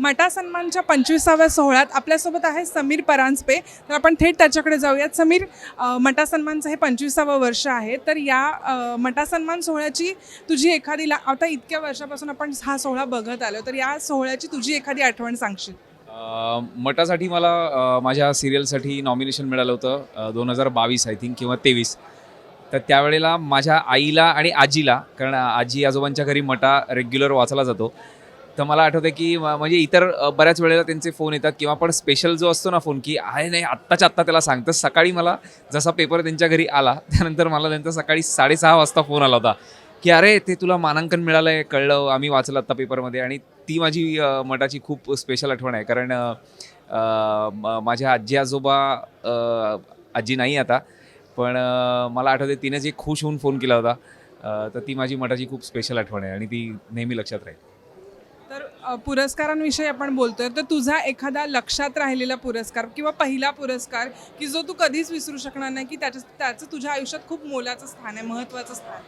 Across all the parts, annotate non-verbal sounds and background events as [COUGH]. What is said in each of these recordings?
मटा सन्मानच्या पंचवीसाव्या सोहळ्यात आपल्यासोबत आहे समीर परांजपे. तर आपण थेट त्याच्याकडे जाऊयात. समीर मटा सन्मानचं हे पंचवीसावं वर्ष आहे. तर या मटा सन्मान सोहळ्याची तुझी एखादी ला आता इतक्या वर्षापासून आपण हा सोहळा बघत आलो तर या सोहळ्याची तुझी एखादी आठवण सांगशील? मटासाठी मला माझ्या सिरियलसाठी नॉमिनेशन मिळालं होतं दोन हजार बावीस आय थिंक किंवा तेवीस. तर त्यावेळेला माझ्या आईला आणि आजीला कारण आजी आजोबांच्या घरी मटा रेग्युलर वाचला जातो तर मला आठवतं की म्हणजे इतर बऱ्याच वेळेला त्यांचे फोन येतात किंवा पण स्पेशल जो असतो ना फोन की आहे नाही आत्ताच्या आत्ता त्याला सांग. तर सकाळी मला जसा पेपर त्यांच्या घरी आला त्यानंतर मला त्यांचा सकाळी साडेसहा वाजता फोन आला होता की अरे ते तुला मानांकन मिळालं आहे कळलं आम्ही वाचलं आत्ता पेपरमध्ये आणि ती माझी मठाची खूप स्पेशल आठवण आहे. कारण म- माझ्या आजी आजोबा आजी नाही आता पण मला आठवते तिने जे खुश होऊन फोन केला होता तर ती माझी मठाची खूप स्पेशल आठवण आहे आणि ती नेहमी लक्षात राहील. पुरस्कारांविषयी आपण बोलतोय. तर तुझा एखादा लक्षात राहिलेला पुरस्कार किंवा पहिला पुरस्कार की जो तू कधीच विसरू शकणार नाही की त्याच्या त्याचं तुझ्या आयुष्यात खूप मोलाचं स्थान आहे महत्त्वाचं स्थान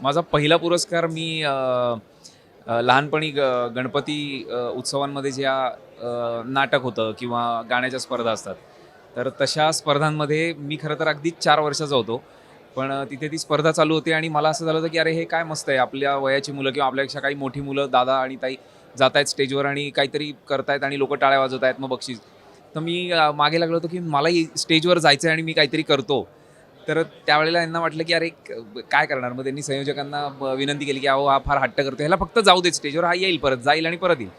माझा पहिला पुरस्कार मी लहानपणी ग गणपती उत्सवांमध्ये ज्या नाटक होतं किंवा गाण्याच्या स्पर्धा असतात तर तशा स्पर्धांमध्ये मी खरं तर अगदी चार वर्षाचा होतो. पण तिथे ती स्पर्धा चालू होती आणि मला असं झालं होतं की अरे हे काय मस्त आहे. आपल्या वयाची मुलं किंवा आपल्यापेक्षा काही मोठी मुलं दादा आणि ताई जात आहेत स्टेजवर आणि काहीतरी करतायत आणि लोक टाळ्या वाजवत आहेत मग बक्षीस. तर मी मागे लागलो होतो की मलाही स्टेजवर जायचं आहे आणि मी काहीतरी करतो. तर त्यावेळेला यांना वाटलं की अरे काय करणार? मग त्यांनी संयोजकांना विनंती केली की अहो हा फार हट्ट करतो ह्याला फक्त जाऊ दे स्टेजवर हा येईल परत जाईल आणि परत येईल.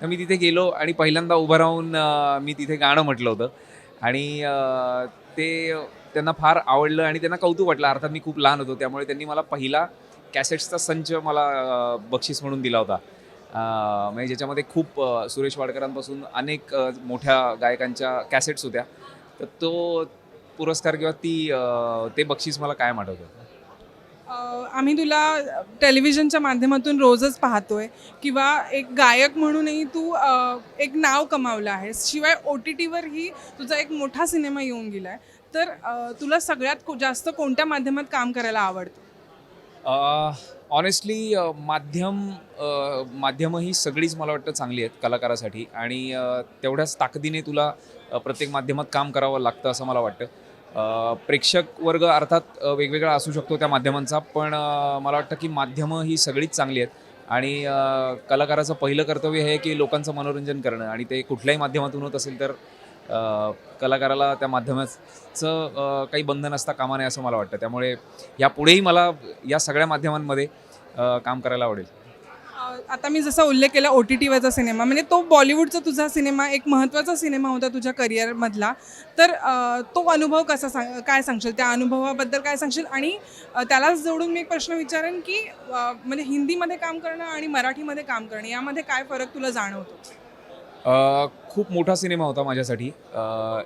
तर मी तिथे गेलो आणि पहिल्यांदा उभं राहून मी तिथे गाणं म्हटलं होतं. आणि ते त्यांना फार आवडलं आणि त्यांना कौतुक वाटलं. अर्थात मी खूप लहान होतो त्यामुळे त्यांनी मला पहिला कॅसेट्सचा संच मला बक्षीस म्हणून दिला होता. म्हणजे ज्याच्यामध्ये खूप सुरेश वाडकरांपासून अनेक मोठ्या गायकांच्या कॅसेट्स होत्या. तर तो पुरस्कार किंवा ती ते बक्षीस मला काय आठवतं? आम्ही तुला टेलिव्हिजनच्या माध्यमातून रोजच पाहतोय किंवा एक गायक म्हणूनही तू एक नाव कमावलं आहेस. शिवाय ओ टी टीवरही तुझा एक मोठा सिनेमा येऊन गेला आहे तर तुला सगळ्यात को- जास्त कोणत्या माध्यमात काम करायला आवडतं? ऑनेस्टली माध्यम माध्यमं ही सगळीच मला वाटतं चांगली आहेत कलाकारासाठी. आणि तेवढ्याच ताकदीने तुला प्रत्येक माध्यमात काम करावं लागतं असं मला वाटतं. प्रेक्षक वर्ग अर्थात वेगवेगळा असू शकतो त्या माध्यमांचा पण मला वाटतं की माध्यमं ही सगळीच चांगली आहेत. आणि कलाकाराचं पहिलं कर्तव्य हे की लोकांचं मनोरंजन करणं. आणि ते कुठल्याही माध्यमातून होत असेल तर कलाकाराला त्या माध्यमाचं काही बंधन असता कामा नये असं मला वाटतं. त्यामुळे यापुढेही मला या सगळ्या माध्यमांमध्ये काम करायला आवडेल. आता मी जसा उल्लेख केला ओ टी टीवरचा सिनेमा म्हणजे तो बॉलिवूडचा तुझा सिनेमा एक महत्त्वाचा सिनेमा होता तुझ्या करिअरमधला तर तो अनुभव कसा सांग काय सांगशील? त्या अनुभवाबद्दल काय सांगशील? आणि त्यालाच जोडून मी एक प्रश्न विचारेन की म्हणजे हिंदीमध्ये काम करणं आणि मराठीमध्ये काम करणं यामध्ये काय फरक तुला जाणवतो? खूप मोठा सिनेमा होता माझ्यासाठी.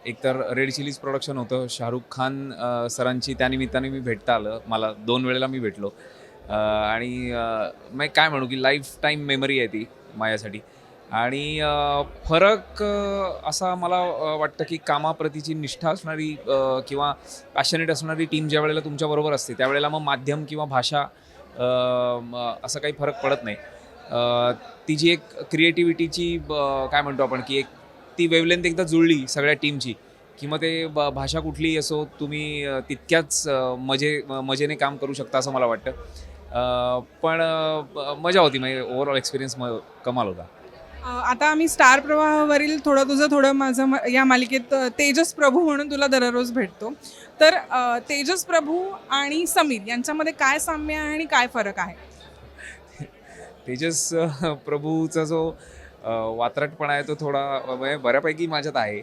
एकतर रेड चिलीज प्रोडक्शन होतं. शाहरुख खान सरांची त्यानिमित्ताने मी भेटता आलं. मला दोन वेळेला मी भेटलो. आणि मग काय म्हणू की लाईफ टाईम मेमरी आहे ती माझ्यासाठी. आणि फरक असा मला वाटतं की कामाप्रतीची निष्ठा असणारी किंवा पॅशनेट असणारी टीम ज्या वेळेला तुमच्याबरोबर असते त्यावेळेला मग माध्यम किंवा भाषा असं काही फरक पडत नाही. ती जी एक क्रिएटिव्हिटीची काय म्हणतो आपण की एक ती वेवलेंथ एकदा जुळली सगळ्या टीमची की मग ते ब- भाषा कुठलीही असो तुम्ही तितक्याच मजे मजेने काम करू शकता असं मला वाटतं. पण मजा होती म्हणजे ओव्हरऑल एक्सपिरियन्स म कमाल होता. आता आम्ही स्टार प्रवाहावरील थोडं तुझं थोडं माझं म- या मालिकेत तेजस प्रभू म्हणून तुला दररोज भेटतो. तर तेजस प्रभू आणि समीर यांच्यामध्ये काय साम्य आहे आणि काय फरक आहे? तेजस प्रभूचा जो वात्रटपणा आहे तो थोडा म्हणजे बऱ्यापैकी माझ्यात आहे.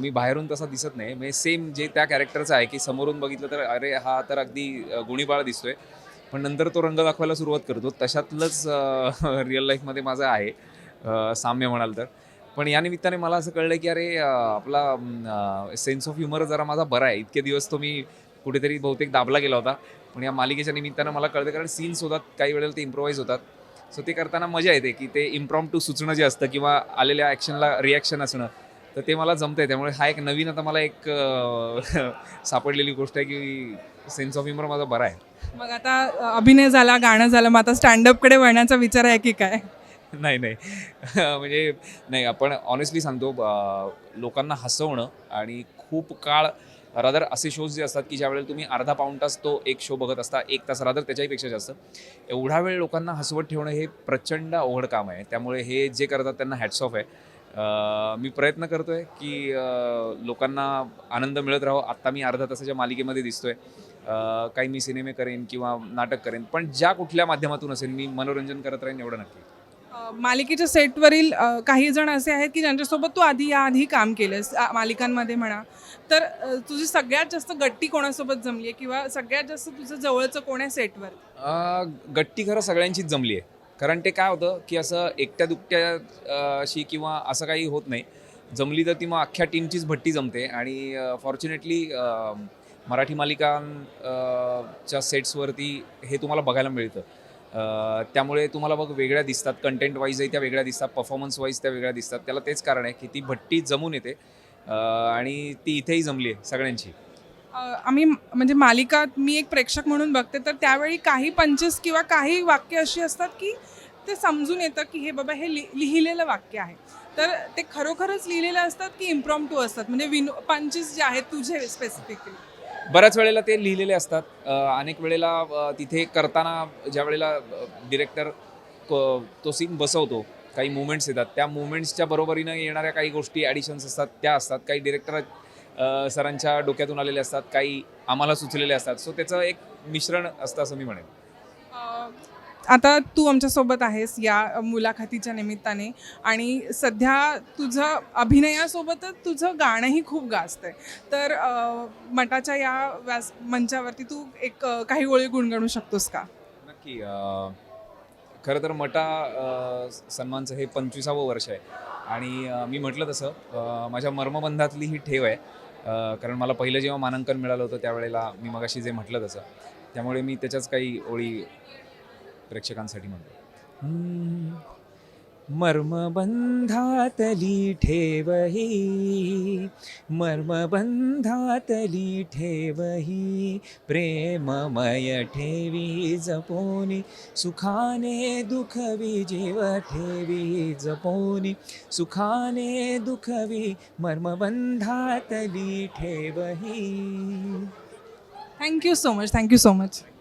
मी बाहेरून तसा दिसत नाही. म्हणजे सेम जे त्या कॅरेक्टरचं आहे की समोरून बघितलं तर अरे हा तर अगदी अ, गुणीबाळ दिसतोय. पण नंतर तो रंग दाखवायला सुरुवात करतो. तशातलंच रिअल लाईफमध्ये माझं आहे. साम्य म्हणाल तर. पण या निमित्ताने मला असं कळलं की अरे आपला सेन्स ऑफ ह्युमर जरा माझा बरा आहे. इतके दिवस तो मी कुठेतरी बहुतेक दाबला गेला होता. पण या मालिकेच्या निमित्तानं मला कळतं कारण सीन्स होतात काही वेळेला ते इम्प्रोवाईज होतात. सो ते करताना मजा येते की ते इम्प्रॉम टू सुचणं जे असतं किंवा आलेल्या ॲक्शनला रिॲक्शन असणं तर ते मला जमतंय. त्यामुळे हा एक नवीन आता मला एक [LAUGHS] सापडलेली गोष्ट आहे की सेन्स ऑफ ह्युमर माझा बरा आहे. मग आता अभिनय झाला गाणं झालं मग आता स्टँडअपकडे वळण्याचा विचार आहे की काय? नाही नाही. [LAUGHS] म्हणजे नाही आपण ऑनेस्टली सांगतो लोकांना हसवणं आणि खूप काळ रादर असे शोज जे असतात की ज्यावेळेला तुम्ही अर्धा पाऊण तास तो एक शो बघत असता एक तास रादर त्याच्याहीपेक्षा जास्त एवढा वेळ लोकांना हसवत ठेवणं हे प्रचंड अवघड काम आहे. त्यामुळे हे जे करतात त्यांना हॅट्स ऑफ आहे. मी प्रयत्न करतोय की लोकांना आनंद मिळत राहो. आत्ता मी अर्धा तासाच्या मालिकेमध्ये दिसतोय. अं, काही मी सिनेमे करेन किंवा नाटक करेन पण ज्या कुठल्या माध्यमातून असेल मी मनोरंजन करत राहीन एवढं नक्की. मालिकेच्या सेटवरील काही जण असे आहेत की ज्यांच्यासोबत तू आधी याआधी काम केलंस मालिकांमध्ये म्हणा. तर तुझी सगळ्यात जास्त गट्टी कोणासोबत जमली आहे किंवा सगळ्यात जास्त तुझं जवळचं कोण आहे सेटवर? गट्टी खरं सगळ्यांचीच जमली आहे. कारण ते काय होतं की असं एकट्या दुकट्या अशी किंवा असं काही होत नाही. जमली तर ती मग अख्ख्या टीमचीच भट्टी जमते आणि फॉर्च्युनेटली मराठी मालिकांच्या सेट्सवरती हे तुम्हाला बघायला मिळतं. त्यामुळे तुम्हाला बघ वेगळ्या दिसतात. कंटेंट वाईजही त्या वेगळ्या दिसतात. परफॉर्मन्स वाईज त्या वेगळ्या दिसतात. त्याला तेच कारण आहे की ती भट्टी जमून येते. आणि ती इथेही जमली आहे सगळ्यांची. आम्ही म्हणजे मालिका मी एक प्रेक्षक म्हणून बघते तर त्यावेळी काही पंचेस किंवा काही वाक्य अशी असतात की ते समजून येतं की हे बाबा हे लि लिहिलेलं वाक्य आहे. तर ते खरोखरच लिहिलेलं असतात की इम्प्रॉम टू असतात? म्हणजे विनो पंचेस जे आहेत तुझे स्पेसिफिकली बऱ्याच वेळेला ते लिहिलेले असतात. अनेक वेळेला तिथे करताना ज्या वेळेला डिरेक्टर तो सीन बसवतो काही मुवमेंट्स येतात. त्या मुवमेंट्सच्या बरोबरीनं येणाऱ्या काही गोष्टी ॲडिशन्स असतात त्या असतात. काही डिरेक्टर सरांच्या डोक्यातून आलेले असतात काही आम्हाला सुचलेले असतात. सो त्याचं एक मिश्रण असतं असं मी म्हणेन. आता तू आमच्यासोबत आहेस या मुलाखतीच्या निमित्ताने आणि सध्या तुझं अभिनयासोबतच तुझं गाणंही खूप गाजतंय. तर अ, मटाच्या या व्यास मंचावरती तू एक काही ओळी गुणगणू शकतोस का? नक्की खरं तर मटा सन्मानचं हे पंचवीसावं वर्ष आहे. आणि मी म्हटलं तसं माझ्या मर्मबंधातली ही ठेव आहे. कारण मला पहिलं जेव्हा मानांकन मिळालं होतं त्यावेळेला मी मगाशी जे म्हटलं तसं त्यामुळे मी त्याच्याच काही ओळी प्रेक्षकांसाठी म्हणतो. मर्मबंधातली ठेवही मर्मबंधातली ठेवही प्रेममय ठेवी जपोनी सुखाने दुखवी जीव ठेवी जपोनी सुखाने दुखवी मर्मबंधातली ठेवही. Thank you so much thank you so much